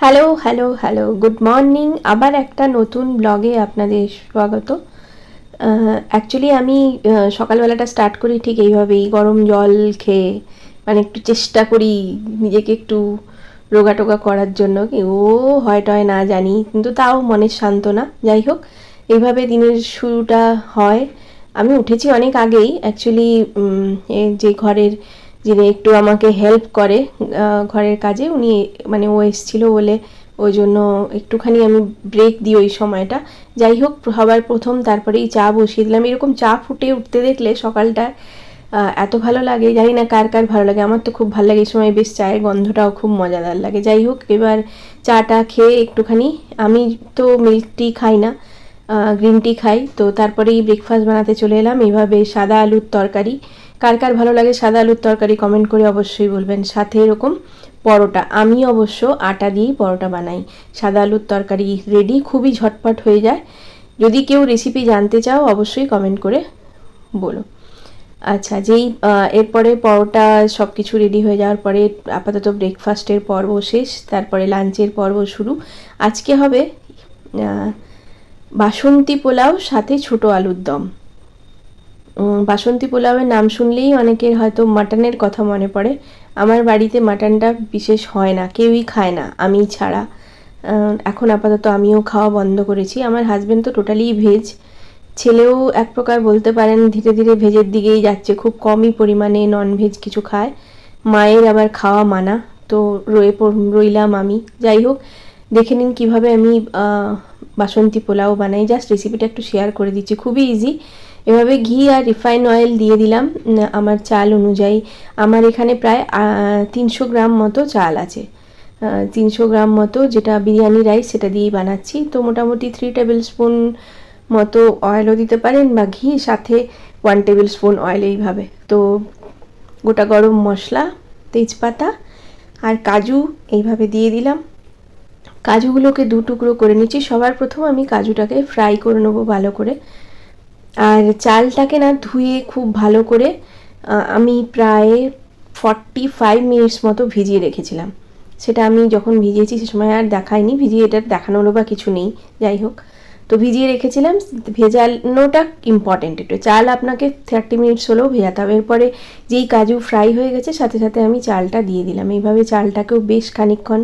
Hello hello hello good morning আবার একটা নতুন ব্লগে আপনাদের স্বাগত। অ্যাকচুয়ালি আমি সকালবেলাটা স্টার্ট করি ঠিক এইভাবেই। গরম জল খেয়ে মানে একটু চেষ্টা করি নিজেকে একটু রোগাটোগা করার জন্য। কি ও, হয় টয় না জানি, কিন্তু তাও মনের সান্ত্বনা। যাই হোক, এইভাবে দিনের শুরুটা হয়। আমি উঠেছি অনেক আগেই। অ্যাকচুয়ালি যে ঘরের যিনি একটু আমাকে হেল্প করে ঘরের কাজে, উনি মানে ও এসেছিল বলে ওই জন্য একটুখানি আমি ব্রেক দিই ওই সময়টা। যাই হোক, সবার প্রথম তারপরেই চা বসিয়ে দিলাম। এরকম চা ফুটে উঠতে দেখলে সকালটা এত ভালো লাগে। জানি না কার কার ভালো লাগে। আমার তো খুব ভালো লাগে এই সময় বেশ চায়ের গন্ধটাও খুব মজাদার লাগে। যাই হোক, এবার চাটা খেয়ে একটুখানি, আমি তো মিল্ক টি খাই না গ্রিন টি খাই। তো তারপরেই ব্রেকফাস্ট বানাতে চলে এলাম। এইভাবে সাদা আলুর তরকারি কার কার ভালো লাগে সাদা আলুর তরকারি কমেন্ট করে অবশ্যই বলবেন। সাথে এরকম পরোটা। আমি অবশ্য আটা দিয়েই পরোটা বানাই। সাদা আলুর তরকারি রেডি খুবই ঝটপট হয়ে যায়। যদি কেউ রেসিপি জানতে চাও, অবশ্যই কমেন্ট করে বলো। আচ্ছা যেই এরপরে পরোটা সব কিছু রেডি হয়ে যাওয়ার পরে আপাতত ব্রেকফাস্টের পর্ব শেষ, তারপরে লাঞ্চের পর্ব শুরু। আজকে হবে বাসন্তী পোলাও, সাথে ছোট আলুর দম। বাসন্তী পোলাওয়ের নাম শুনলেই অনেকের হয়তো মাটনের কথা মনে পড়ে। আমার বাড়িতে মাটনটা বিশেষ হয় না, কেউই খায় না আমি ছাড়া। এখন আপাতত আমিও খাওয়া বন্ধ করেছি। আমার হাজবেন্ড তো টোটালি ভেজ ছেলেও এক প্রকার বলতে পারেন ধীরে ধীরে ভেজের দিকেই যাচ্ছে, খুব কমই পরিমাণে নন ভেজ কিছু খায়। মায়ের আবার খাওয়া মানা, তো রয়ে রইলাম আমি। যাই হোক, দেখে নিন কীভাবে আমি বাসন্তী পোলাও বানাই। জাস্ট রেসিপিটা একটু শেয়ার করে দিচ্ছি, খুবই ইজি এভাবে ঘি আর রিফাইন অয়েল দিয়ে দিলাম আমার চাল অনুযায়ী। আমার এখানে প্রায় তিনশো গ্রাম মতো চাল আছে। তিনশো গ্রাম মতো যেটা বিরিয়ানি রাইস সেটা দিয়েই বানাচ্ছি। তো মোটামুটি থ্রি টেবিল স্পুন মতো অয়েলও দিতে পারেন বা ঘি, সাথে ওয়ান টেবিল স্পুন অয়েল এইভাবে। তো গোটা গরম মশলা, তেজপাতা আর কাজু এইভাবে দিয়ে দিলাম। কাজুগুলোকে দু টুকরো করে নিচ্ছি। সবার প্রথম আমি কাজুটাকে ফ্রাই করে নেব ভালো করে। আর চালটাকে না ধুয়ে খুব ভালো করে আমি প্রায় ফর্টি ফাইভ মিনিটস মতো ভিজিয়ে রেখেছিলাম। সেটা আমি যখন ভিজিয়েছি সে সময় আর দেখাইনি, ভিজিয়ে এটা দেখানোরও বা কিছু নেই, যাই হোক। তো ভিজিয়ে রেখেছিলাম, ভেজানোটা ইম্পর্টেন্ট একটু। চাল আপনাকে থার্টি মিনিটস হলেও ভেজাতে হবে। এরপরে যেই কাজু ফ্রাই হয়ে গেছে, সাথে সাথে আমি চালটা দিয়ে দিলাম। এইভাবে চালটাকেও বেশ খানিকক্ষণ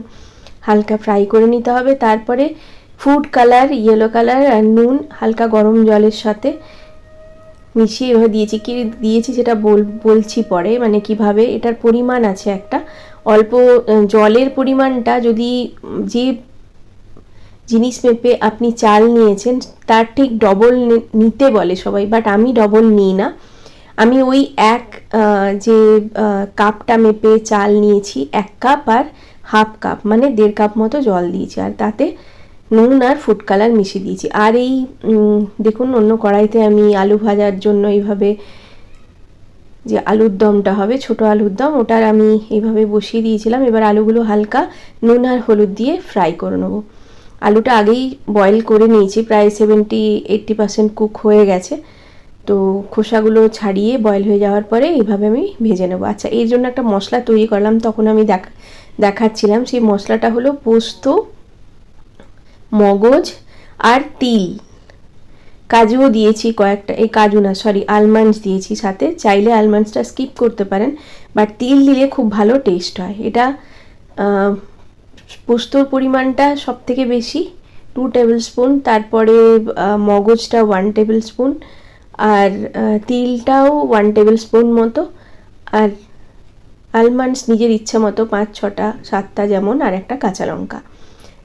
হালকা ফ্রাই করে নিতে হবে। তারপরে ফুড কালার, ইয়েলো কালার আর নুন, হালকা গরম জলের সাথে মিশিয়ে এভাবে দিয়েছি। কি দিয়েছি সেটা বল, বলছি পরে মানে কীভাবে, এটার পরিমাণ আছে একটা। অল্প জলের পরিমাণটা যদি যে জিনিস মেপে আপনি চাল নিয়েছেন, তার ঠিক ডবল নিতে বলে সবাই বাট আমি ডবল নিই না। আমি ওই এক যে কাপটা মেপে চাল নিয়েছি, এক কাপ আর হাফ কাপ মানে দেড় কাপ মতো জল দিয়েছি। আর তাতে নুন আর ফুড কালার মিশিয়ে দিয়েছি। আর এই দেখুন, অন্য কড়াইতে আমি আলু ভাজার জন্য এইভাবে যে আলুর দমটা হবে, ছোট আলুর দম, ওটার আমি এইভাবে বসিয়ে দিয়েছিলাম। এবার আলুগুলো হালকা নুন আর হলুদ দিয়ে ফ্রাই করে নেব। আলুটা আগেই বয়েল করে নিয়েছি, প্রায় সেভেন্টি এইট্টি পার্সেন্ট কুক হয়ে গেছে। তো খোসাগুলো ছাড়িয়ে বয়েল হয়ে যাওয়ার পরে এইভাবে আমি ভেজে নেব। আচ্ছা এর জন্য একটা মশলা তৈরি করলাম, তখন আমি দেখ- দেখাচ্ছিলাম। সেই মশলাটা হলো পোস্ত মগজ আর তিল। কাজুও দিয়েছি কয়েকটা, এই কাজু না সরি আলমন্ডস দিয়েছি সাথে। চাইলে আলমন্ডসটা স্কিপ করতে পারেন বাট তিল দিলে খুব ভালো টেস্ট হয়। এটা পোস্তর পরিমাণটা সব থেকে বেশি টু টেবিল স্পুন তারপরে মগজটা ওয়ান টেবিল স্পুন আর তিলটাও ওয়ান টেবিল স্পুন মতো, আর আলমন্ডস নিজের ইচ্ছা মতো পাঁচ, ছটা, সাতটা যেমন, আর একটা কাঁচা লঙ্কা।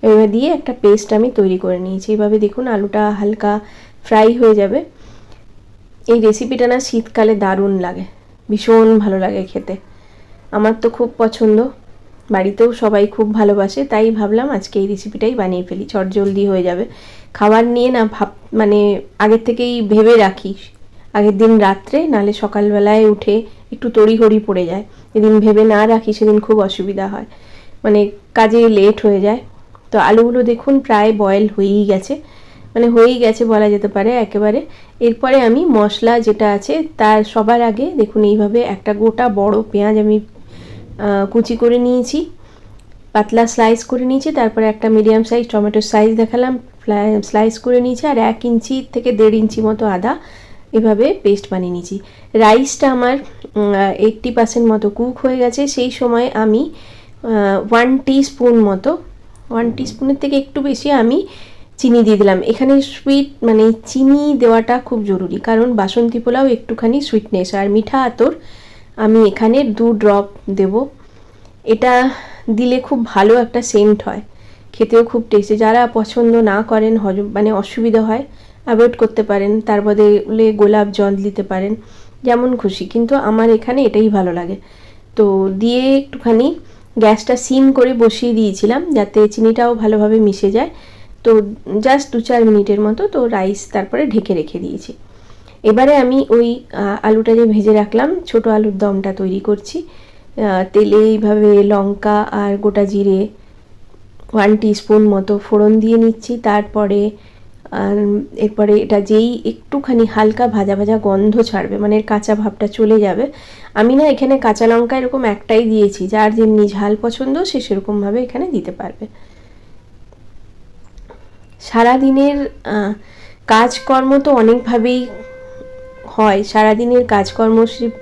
এবার দিয়ে একটা পেস্ট আমি তৈরি করে নিয়েছি। এইভাবে দেখুন আলুটা হালকা ফ্রাই হয়ে যাবে। এই রেসিপিটা না শীতকালে দারুণ লাগে। ভীষণ ভালো লাগে খেতে। আমার তো খুব পছন্দ। বাড়িতেও সবাই খুব ভালোবাসে, তাই ভাবলাম আজকে এই রেসিপিটাই বানিয়ে ফেলি। চটজলদি হয়ে যাবে। খাবার নিয়ে না ভাব মানে আগের থেকেই ভেবে রাখি। আগের দিন রাত্রে, নালে সকালবেলায় উঠে একটু তড়িঘড়ি পড়ে যায়। যেদিন ভেবে না রাখি, সেদিন খুব অসুবিধা হয়। মানে কাজে লেট হয়ে যায়। তো আলুগুলো দেখুন প্রায় বয়েল হয়েই গেছে। মানে হয়েই গেছে বলা যেতে পারে একেবারে। এরপরে আমি মশলা যেটা আছে, তার সবার আগে দেখুন এইভাবে একটা গোটা বড় পেঁয়াজ আমি কুচি করে নিয়েছি। পাতলা স্লাইস করে নিয়েছি, তারপরে একটা মিডিয়াম সাইজ টমেটোর সাইজ দেখালাম স্লাইস করে নিয়েছি, আর এক ইঞ্চি থেকে দেড় ইঞ্চি মতো আদা এভাবে পেস্ট বানিয়ে নিয়েছি। রাইসটা আমার এইট্টি পার্সেন্ট মতো কুক হয়ে গেছে। সেই সময় আমি ওয়ান স্পুন মতো ওয়ান স্পুনের থেকে একটু বেশি আমি চিনি দিয়ে দিলাম। এখানে সুইট মানে চিনি দেওয়াটা খুব জরুরি, কারণ বাসন্তী পোলাও একটুখানি সুইটনেস আর মিঠা আতর আমি এখানে দু ড্রপ দেব। এটা দিলে খুব ভালো একটা সেন্ট হয়, খেতেও খুব টেস্টি যারা পছন্দ না করেন হজম মানে অসুবিধা হয় অ্যাভয়েড করতে পারেন। তার বদলে গোলাপ জল দিতে পারেন, যেমন খুশি। কিন্তু আমার এখানে এটাই ভালো লাগে। তো দিয়ে একটুখানি গ্যাসটা সিম করে বসিয়ে দিয়েছিলাম যাতে চিনিটাও ভালোভাবে মিশে যায়। তো জাস্ট দু চার মিনিটের মতো তো রাইস তারপরে ঢেকে রেখে দিয়েছি। এবারে আমি ওই আলুটা যে ভেজে রাখলাম, ছোট আলুর দমটা তৈরি করছি। তেলে এইভাবে লঙ্কা আর গোটা জিরে ওয়ান স্পুন মতো ফোড়ন দিয়ে নিচ্ছি। তারপরে আর এরপরে এটা যেই একটুখানি হালকা ভাজা ভাজা গন্ধ ছাড়বে মানে এর কাঁচা ভাবটা চলে যাবে। আমি না এখানে কাঁচা লঙ্কা এরকম একটাই দিয়েছি, যার যেমনি ঝাল পছন্দ সে সেরকমভাবে এখানে দিতে পারবে। সারাদিনের কাজকর্ম তো অনেকভাবেই হয়। সারাদিনের কাজকর্ম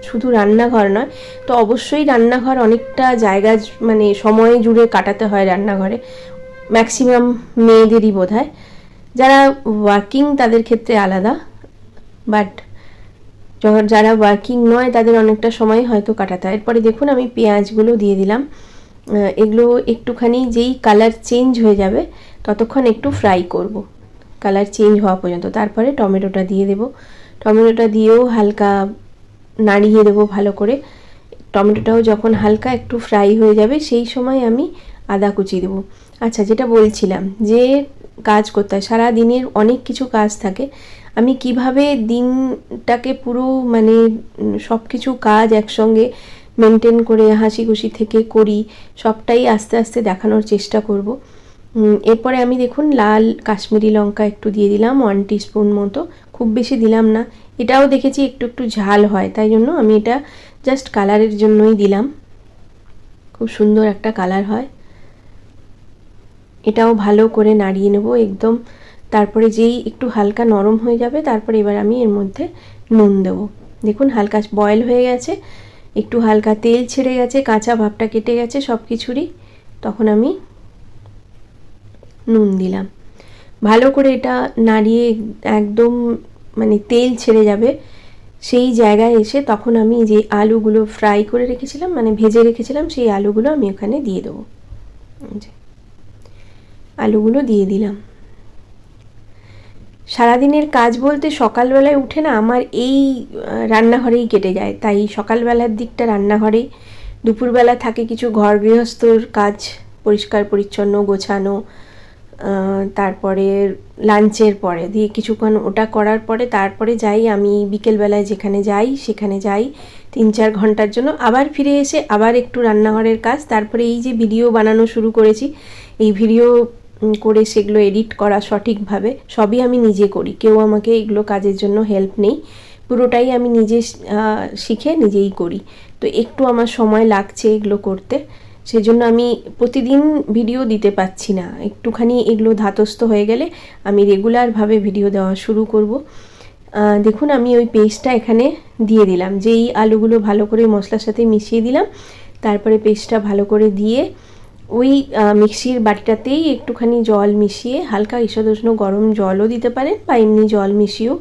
শুধু রান্নাঘর নয়, তো অবশ্যই রান্নাঘর অনেকটা জায়গা মানে সময় জুড়ে কাটাতে হয় রান্নাঘরে। ম্যাক্সিমাম মেয়েদেরই বোধ হয় যারা ওয়ার্কিং তাদের ক্ষেত্রে আলাদা বাট যারা ওয়ার্কিং নয় তাদের অনেকটা সময় হয়তো কাটাতে হয়। এরপরে দেখুন, আমি পেঁয়াজগুলো দিয়ে দিলাম। এগুলো একটুখানি যেই কালার চেঞ্জ হয়ে যাবে, ততক্ষণ একটু ফ্রাই করব। কালার চেঞ্জ হওয়া পর্যন্ত। তারপরে টমেটোটা দিয়ে দেবো। টমেটোটা দিয়েও হালকা নাড়িয়ে দেবো ভালো করে। টমেটোটাও যখন হালকা একটু ফ্রাই হয়ে যাবে, সেই সময় আমি আদা কুচি দেবো। আচ্ছা যেটা বলছিলাম যে কাজ করতে হয়। সারা দিনের অনেক কিছু কাজ থাকে। আমি কীভাবে দিনটাকে পুরো মানে সব কিছু কাজ একসঙ্গে মেনটেন করে হাসি খুশি থেকে করি, সবটাই আস্তে আস্তে দেখানোর চেষ্টা করব। এরপরে আমি দেখুন, লাল কাশ্মীরি লঙ্কা একটু দিয়ে দিলাম ওয়ান স্পুন মতো। খুব বেশি দিলাম না। এটাও দেখেছি একটু একটু ঝাল হয়, তাই জন্য আমি এটা জাস্ট কালারের জন্যই দিলাম। খুব সুন্দর একটা কালার হয়। এটাও ভালো করে নাড়িয়ে নেব একদম। তারপরে যেই একটু হালকা নরম হয়ে যাবে, তারপরে এবার আমি এর মধ্যে নুন দেবো। দেখুন হালকা বয়েল হয়ে গেছে, একটু হালকা তেল ছেড়ে গেছে, কাঁচা ভাবটা কেটে গেছে সব কিছুরই তখন আমি নুন দিলাম। ভালো করে এটা নাড়িয়ে একদম মানে তেল ছেড়ে যাবে। সেই জায়গায় এসে তখন আমি যে আলুগুলো ফ্রাই করে রেখেছিলাম মানে ভেজে রেখেছিলাম, সেই আলুগুলো আমি ওখানে দিয়ে দেবো। আলুগুলো দিয়ে দিলাম। সারাদিনের কাজ বলতে সকালবেলায় উঠে না আমার এই রান্নাঘরেই কেটে যায়। তাই সকালবেলার দিকটা রান্নাঘরেই দুপুরবেলা থাকে কিছু ঘর গৃহস্থর কাজ, পরিষ্কার, পরিচ্ছন্ন, গোছানো তারপরে লাঞ্চের পরে। দিয়ে কিছুক্ষণ ওটা করার পরে তারপরে যাই আমি বিকেলবেলায় যেখানে যাই, সেখানে যাই তিন চার ঘণ্টার জন্য। আবার ফিরে এসে আবার একটু রান্নাঘরের কাজ। তারপরে এই যে ভিডিও বানানো শুরু করেছি, এই ভিডিও করে সেগুলো এডিট করা সঠিকভাবে, সবই আমি নিজে করি। কেউ আমাকে এগুলো কাজের জন্য হেল্প নেই। পুরোটাই আমি নিজে শিখে নিজেই করি। তো একটু আমার সময় লাগছে এগুলো করতে। সেজন্য আমি প্রতিদিন ভিডিও দিতে পারছি না। একটুখানি এগুলো ধাতস্থ হয়ে গেলে আমি রেগুলারভাবে ভিডিও দেওয়া শুরু করব। দেখুন, আমি ওই পেস্টটা এখানে দিয়ে দিলাম। যেই আলুগুলো ভালো করে মশলার সাথে মিশিয়ে দিলাম, তারপরে পেস্টটা ভালো করে দিয়ে ওই মিক্সির বাটিটাতেই একটুখানি জল মিশিয়ে হালকা ঈষদুষ্ণ গরম জলও দিতে পারেন বা এমনি জল মিশিয়েও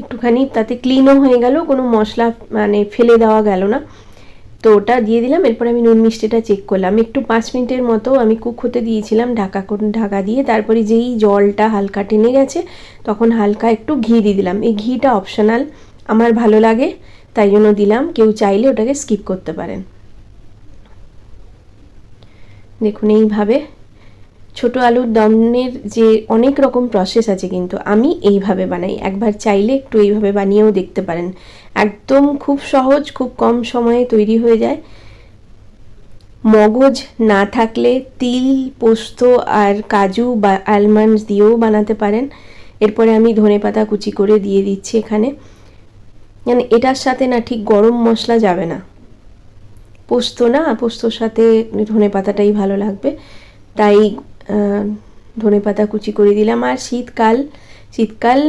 একটুখানি তাতে ক্লিনও হয়ে গেল, কোনো মশলা মানে ফেলে দেওয়া গেল না। তো ওটা দিয়ে দিলাম, এরপর আমি নুন মিষ্টিটা চেক করলাম। একটু পাঁচ মিনিটের মতো আমি কুক হতে দিয়েছিলাম ঢাকা ঢাকা দিয়ে। তারপরে যেই জলটা হালকা টেনে গেছে, তখন হালকা একটু ঘি দিয়ে দিলাম। এই ঘিটা অপশনাল আমার ভালো লাগে, তাই জন্য দিলাম। কেউ চাইলে ওটাকে স্কিপ করতে পারেন। দেখুন, এইভাবে ছোট আলুর দমের যে অনেক রকম প্রসেস আছে কিন্তু আমি এইভাবে বানাই। একবার চাইলে একটু এইভাবে বানিয়েও দেখতে পারেন। একদম খুব সহজ, খুব কম সময়ে তৈরি হয়ে যায়। মগজ না থাকলে তিল, পোস্ত আর কাজু বা আলমন্ডস দিয়েও বানাতে পারেন। এরপরে আমি ধনেপাতা কুচি করে দিয়ে দিচ্ছি এখানে। মানে এটার সাথে না ঠিক গরম মশলা যাবে না। পোস্ত না, পোস্তর সাথে ধনে পাতাটাই ভালো লাগবে। তাই ধনে পাতা কুচি করে দিলাম। আর শীতকাল শীতকাল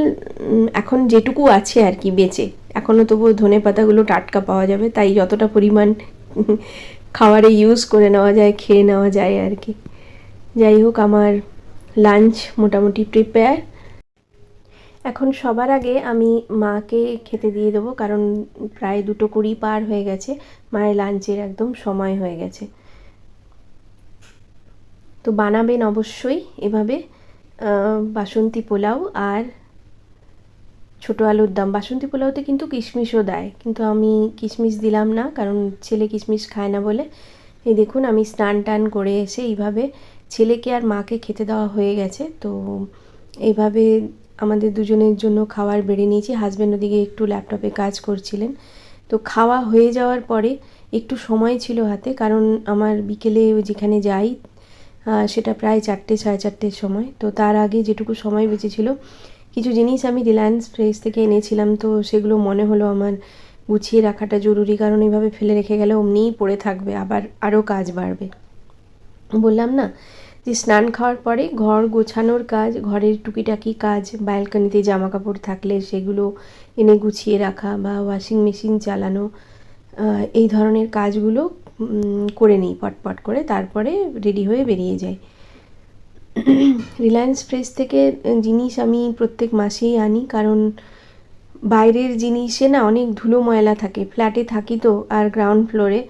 এখন যেটুকু আছে আর কি বেঁচে। এখনও তবুও ধনে পাতাগুলো টাটকা পাওয়া যাবে, তাই যতটা পরিমাণ খাবারে ইউজ করে নেওয়া যায়, খেয়ে নেওয়া যায় আর কি। যাই হোক, আমার লাঞ্চ মোটামুটি প্রিপেয়ার এখন সবার আগে আমি মাকে খেতে দিয়ে দেবো, কারণ প্রায় দুটো কুড়ি পার হয়ে গেছে। মায়ের লাঞ্চের একদম সময় হয়ে গেছে। তো বানাবেন অবশ্যই এভাবে বাসন্তী পোলাও আর ছোটো আলুর দাম। বাসন্তী পোলাওতে কিন্তু কিশমিশও দেয়, কিন্তু আমি কিশমিশ দিলাম না, কারণ ছেলে কিশমিশ খায় না বলে। এই দেখুন, আমি স্নান টান করে এসে এইভাবে ছেলেকে আর মাকে খেতে দেওয়া হয়ে গেছে। তো এইভাবে আমাদের দুজনের জন্য খাওয়ার বেড়ে নিয়েছি। হাজব্যান্ড ওদিকে একটু ল্যাপটপে কাজ করছিলেন। তো খাওয়া হয়ে যাওয়ার পরে একটু সময় ছিল হাতে, কারণ আমার বিকেলে যেখানে যাই সেটা প্রায় চারটে, সাড়ে চারটের সময়। তো তার আগে যেটুকু সময় বেঁচেছিল কিছু জিনিস আমি রিলায়েন্স ফ্রেশ থেকে এনেছিলাম। তো সেগুলো মনে হলো আমার গুছিয়ে রাখাটা জরুরি, কারণ এইভাবে ফেলে রেখে গেলে অমনিই পড়ে থাকবে, আবার আরও কাজ বাড়বে। বললাম, না যে স্নান খাওয়ার পরে ঘর গোছানোর কাজ, ঘরের টুকিটাকি কাজ, ব্যালকনিতে জামা কাপড় থাকলে সেগুলো এনে গুছিয়ে রাখা বা ওয়াশিং মেশিন চালানো এই ধরনের কাজগুলো করে নিই পটপট করে, তারপরে রেডি হয়ে বেরিয়ে যাই রিলায়েন্স ফ্রেশ থেকে জিনিস আমি প্রত্যেক মাসেই আনি, কারণ বাইরের জিনিসে না অনেক ধুলো ময়লা থাকে। ফ্ল্যাটে থাকি তো, আর গ্রাউন্ড ফ্লোরে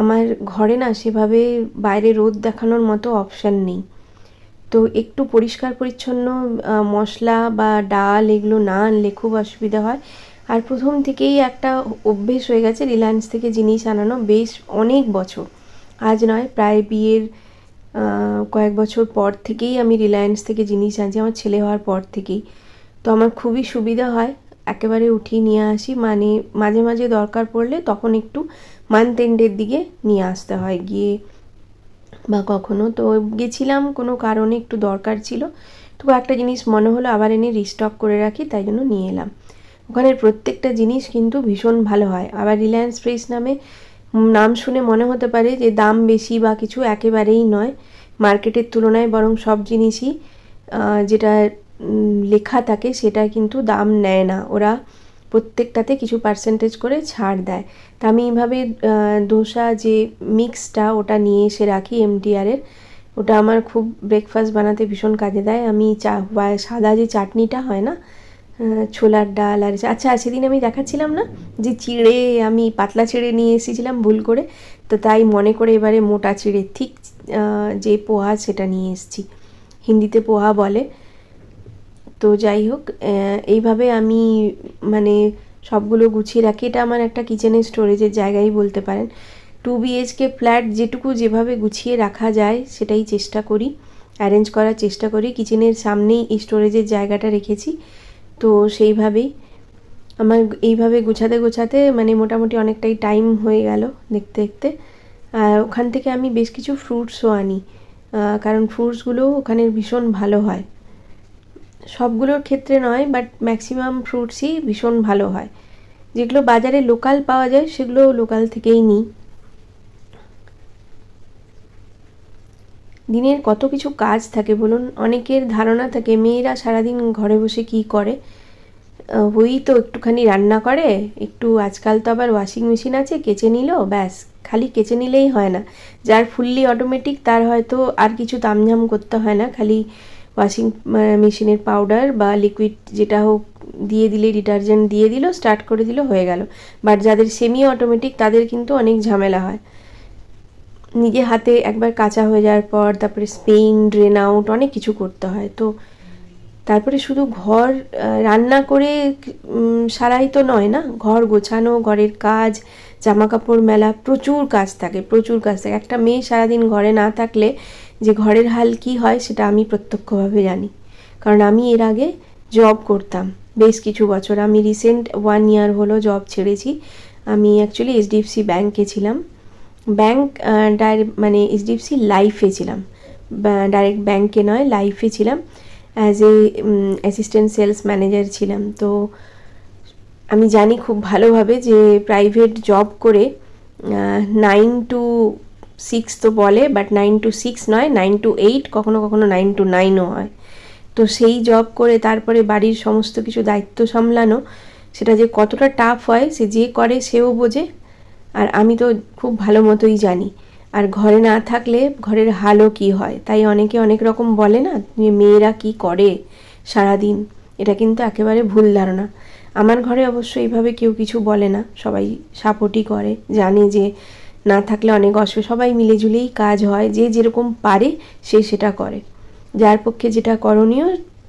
আমার ঘরে না সেভাবে বাইরে রোদ দেখানোর মতো অপশান নেই। তো একটু পরিষ্কার পরিচ্ছন্ন মশলা বা ডাল এগুলো না আনলে খুব অসুবিধা হয়। আর প্রথম থেকেই একটা অভ্যেস হয়ে গেছে রিলায়েন্স থেকে জিনিস আনানো বেশ অনেক বছর। আজ নয়, প্রায় বিয়ের কয়েক বছর পর থেকেই আমি রিলায়েন্স থেকে জিনিস আনছি, আমার ছেলে হওয়ার পর থেকেই। তো আমার খুবই সুবিধা হয়, একেবারে উঠিয়ে নিয়ে আসি। মানে মাঝে মাঝে দরকার পড়লে তখন একটু মান্থ এন্ডের দিকে নিয়ে আসতে হয় গিয়ে। বা কখনো তো গেছিলাম, কোনো কারণে একটু দরকার ছিল। তো একটা জিনিস মনে হলো, আবার এনে রিস্টক করে রাখি, তাই জন্য নিয়ে এলাম। ওখানের প্রত্যেকটা জিনিস কিন্তু ভীষণ ভালো হয়। আবার রিলায়েন্স ফ্রেশ নামে নাম শুনে মনে হতে পারে যে, দাম বেশি বা কিছু একেবারেই নয়। মার্কেটের তুলনায় বরং সব জিনিসই যেটা লেখা থাকে সেটা কিন্তু দাম নেয় না। ওরা প্রত্যেকটাতে কিছু পার্সেন্টেজ করে ছাড় দেয়। তা আমি এইভাবে ধোসা যে মিক্সটা ওটা নিয়ে এসে রাখি এমটিআরের ওটা আমার খুব ব্রেকফাস্ট বানাতে ভীষণ কাজে দেয়। আমি চা সাদা যে চাটনিটা হয় না ছোলার ডাল আর আচ্ছা সেদিন আমি দেখাচ্ছিলাম না যে চিড়ে, আমি পাতলা চিড়ে নিয়ে এসেছিলাম ভুল করে, তো তাই মনে করে এবারে মোটা চিড়ে, ঠিক যে পোহা সেটা নিয়ে এসেছি। হিন্দিতে পোহা বলে। তো যাই হোক এইভাবে আমি মানে সবগুলো গুছিয়ে রাখি। এটা আমার একটা কিচেনের স্টোরেজের জায়গাই বলতে পারেন। টু বিএইচকে ফ্ল্যাট যেটুকু যেভাবে গুছিয়ে রাখা যায়, সেটাই চেষ্টা করি। অ্যারেঞ্জ করার চেষ্টা করি। কিচেনের সামনেই এই স্টোরেজের জায়গাটা রেখেছি। তো সেইভাবেই আমার এইভাবে গোছাতে গোছাতে মানে মোটামুটি অনেকটাই টাইম হয়ে গেল দেখতে দেখতে। আর ওখান থেকে আমি বেশ কিছু ফ্রুটসও আনি। কারণ ফ্রুটসগুলো ওখানের ভীষণ ভালো হয়। সবগুলোর ক্ষেত্রে নয় বাট ম্যাক্সিমাম ফ্রুটসই ভীষণ ভালো হয়। যেগুলো বাজারে লোকাল পাওয়া যায় সেগুলো লোকাল থেকেই নিই। দিনের কত কিছু কাজ থাকে বলুন, অনেকের ধারণা থাকে, মেয়েরা সারাদিন ঘরে বসে কি করে? ওই তো একটুখানি রান্না করে, একটু আজকাল তো আবার ওয়াশিং মেশিন আছে, কেচে নিল, ব্যাস, খালি কেচে নিলেই হয় না। যার ফুললি অটোমেটিক তার হয়তো আর কিছু তামঝাম করতে হয় না, খালি ওয়াশিং মেশিনের পাউডার বা লিকুইড যেটা হোক দিয়ে দিলে ডিটারজেন্ট দিয়ে দিল স্টার্ট করে দিল, হয়ে গেল। বাট যাদের সেমি অটোমেটিক তাদের কিন্তু অনেক ঝামেলা হয়। নিজে হাতে একবার কাঁচা হয়ে যাওয়ার পর, তারপরে স্পেন ড্রেন আউট অনেক কিছু করতে হয়। তো তারপরে শুধু ঘর রান্না করে সারাই তো নয় না? ঘর গোছানো, ঘরের কাজ জামা কাপড় মেলা, প্রচুর কাজ থাকে, প্রচুর কাজ থাকে। একটা মেয়ে সারাদিন ঘরে না থাকলে যে ঘরের হাল কি হয় সেটা আমি প্রত্যক্ষভাবে জানি। কারণ আমি এর আগে জব করতাম। বেশ কিছু বছর আমি রিসেন্ট ওয়ান ইয়ার হলো জব ছেড়েছি। আমি অ্যাকচুয়ালি এইচডিএফসি ব্যাংকে ছিলাম। ব্যাংক ডাইরেক্ট মানে এইচডিএফসি লাইফে ছিলাম। ডাইরেক্ট ব্যাংকে নয় লাইফে ছিলাম। As a assistant sales manager ছিলাম। তো আমি জানি খুব ভালোভাবে যে প্রাইভেট জব করে নাইন টু সিক্স তো বলে বাট নাইন টু সিক্স নয় নাইন টু এইট কখনো কখনো নাইন টু নাইনও হয়। তো সেই জব করে তারপরে বাড়ির সমস্ত কিছু দায়িত্ব সামলানো, সেটা যে কতটা টাফ হয়, সে যে করে সেও বোঝে। আর আমি তো খুব ভালো মতোই জানি। আর ঘরে না থাকলে ঘরের হালও কি হয়? তাই অনেকে অনেক রকম বলে না, যে মেয়েরা কি করে সারাদিন? এটা কিন্তু একেবারে ভুল ধারণা। আমার ঘরে অবশ্য এইভাবে কেউ কিছু বলে না, সবাই সাপোর্টই করে, জানে যে না থাকলে অনেক অসুবিধা। সবাই মিলেজুলেই কাজ হয়, যে যেরকম পারে সে সেটা করে। যার পক্ষে যেটা করণীয়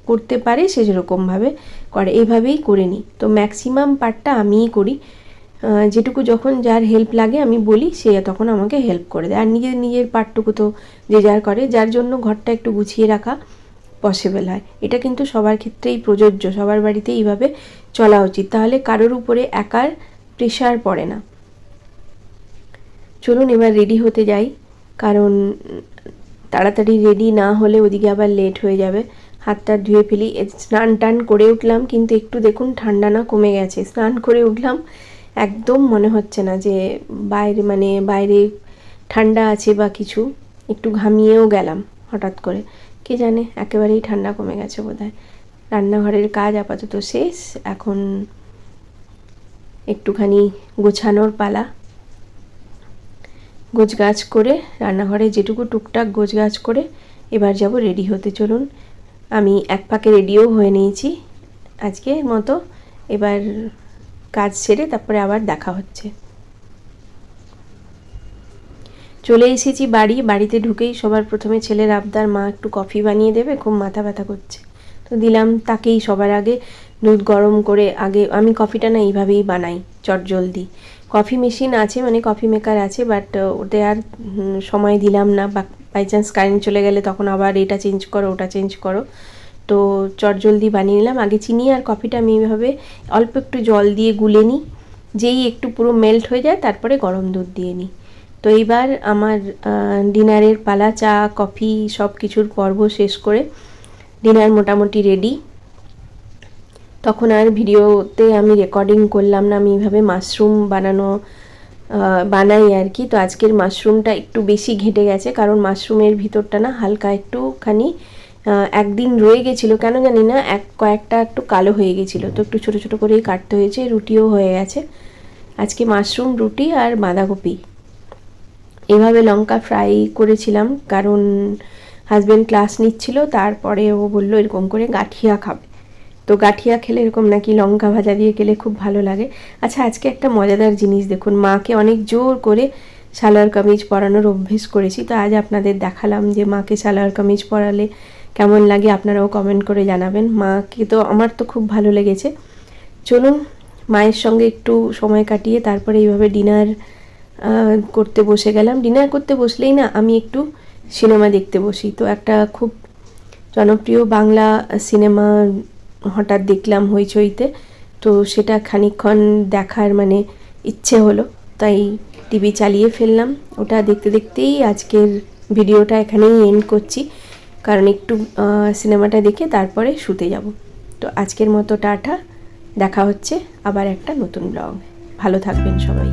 করতে পারে, সে যেরকমভাবে করে। এভাবেই করে নিই। তো ম্যাক্সিমাম পার্টটা আমিই করি। যেটুকু যখন যার হেল্প লাগে আমি বলি, সে তখন আমাকে হেল্প করে দেয়। আর নিজের নিজের পার্টটুকু তো যে যার করে, যার জন্য ঘরটা একটু গুছিয়ে রাখা পসিবল হয়। এটা কিন্তু সবার ক্ষেত্রেই প্রযোজ্য। সবার বাড়িতে এইভাবে চলা উচিত। তাহলে কারোর উপরে একার প্রেশার পড়ে না। চলুন এবার রেডি হতে যাই, কারণ তাড়াতাড়ি রেডি না হলে ওদিকে আবার লেট হয়ে যাবে। হাতটা ধুয়ে ফেলি স্নান টান করে উঠলাম, কিন্তু একটু দেখুন ঠান্ডা না কমে গেছে। স্নান করে উঠলাম, একদম মনে হচ্ছে না যে বাইরে মানে বাইরে ঠান্ডা আছে বা কিছু, একটু ঘামিয়েও গেলাম হঠাৎ করে। কে জানে, একেবারেই ঠান্ডা কমে গেছে বোধহয়। রান্নাঘরের কাজ আপাতত শেষ, এখন একটুখানি গোছানোর পালা। গোছগাছ করে, রান্নাঘরে যেটুকু টুকটাক গোছগাছ করে এবার যাব রেডি হতে। চলুন, আমি এক পাকে রেডিও হয়ে নিয়েছি। আজকের মতো এবার কাজ সেরে তারপরে আবার দেখা হচ্ছে। চলে এসেছি বাড়ি। বাড়িতে ঢুকেই সবার প্রথমে ছেলের আবদার, মা একটু কফি বানিয়ে দেবে, খুব মাথা ব্যথা করছে। তো দিলাম তাকেই সবার আগে, দুধ গরম করে আগে, আমি কফিটা না এইভাবেই বানাই, চটজলদি। কফি মেশিন আছে মানে কফি মেকার আছে বাট ওতে আর সময় দিলাম না। বা বাই চান্স কারেন্ট চলে গেলে তখন আবার এটা চেঞ্জ করো, ওটা চেঞ্জ করো। তো চটজলদি বানিয়ে নিলাম। আগে চিনি আর কফিটা আমি এইভাবে অল্প একটু জল দিয়ে গুলে নিই। যেই একটু পুরো মেল্ট হয়ে যায়, তারপরে গরম দুধ দিয়ে নিই। তো এইবার আমার ডিনারের পালা, চা, কফি সব কিছুর পর্ব শেষ করে, ডিনার মোটামুটি রেডি তখন আর ভিডিওতে আমি রেকর্ডিং করলাম না, আমি এইভাবে মাশরুম বানানো বানাই আর কি। তো আজকের মাশরুমটা একটু বেশি ঘেটে গেছে, কারণ মাশরুমের ভিতরটা না হালকা একটুখানি একদিন রয়ে গেছিল, কেন জানি না, এক, কয়েকটা একটু কালো হয়ে গেছিল। তো একটু ছোটো ছোটো করেই কাটতে হয়েছে, রুটিও হয়ে গেছে। আজকে মাশরুম রুটি আর বাঁধাকপি। এভাবে লঙ্কা ফ্রাই করেছিলাম, কারণ হাজব্যান্ড ক্লাস নিচ্ছিল, তারপরে ও বলল, এরকম করে গাঠিয়া খাবে। তো গাঠিয়া খেলে এরকম নাকি লঙ্কা ভাজা দিয়ে খেলে খুব ভালো লাগে। আচ্ছা আজকে একটা মজাদার জিনিস দেখুন, মাকে অনেক জোর করে সালোয়ার কামিজ পরানোর অভ্যেস করেছি। তো আজ আপনাদের দেখালাম যে মাকে সালোয়ার কামিজ পরালে কেমন লাগে, আপনারাও কমেন্ট করে জানাবেন। মাকে তো, আমার তো খুব ভালো লেগেছে। চলুন, মায়ের সঙ্গে একটু সময় কাটিয়ে তারপরে এইভাবে ডিনার করতে বসে গেলাম। ডিনার করতে বসলেই না, আমি একটু সিনেমা দেখতে বসি। তো একটা খুব জনপ্রিয় বাংলা সিনেমা হঠাৎ দেখলাম হইচইতে। তো সেটা খানিকক্ষণ দেখার মানে ইচ্ছে হলো। তাই টিভি চালিয়ে ফেললাম। ওটা দেখতে দেখতেই আজকের ভিডিওটা এখানেই এন্ড করছি। কারণ একটু সিনেমাটা দেখে তারপরে শুতে যাব। তো আজকের মতো টাটা। দেখা হচ্ছে আবার একটা নতুন ব্লগ ভালো থাকবেন সবাই।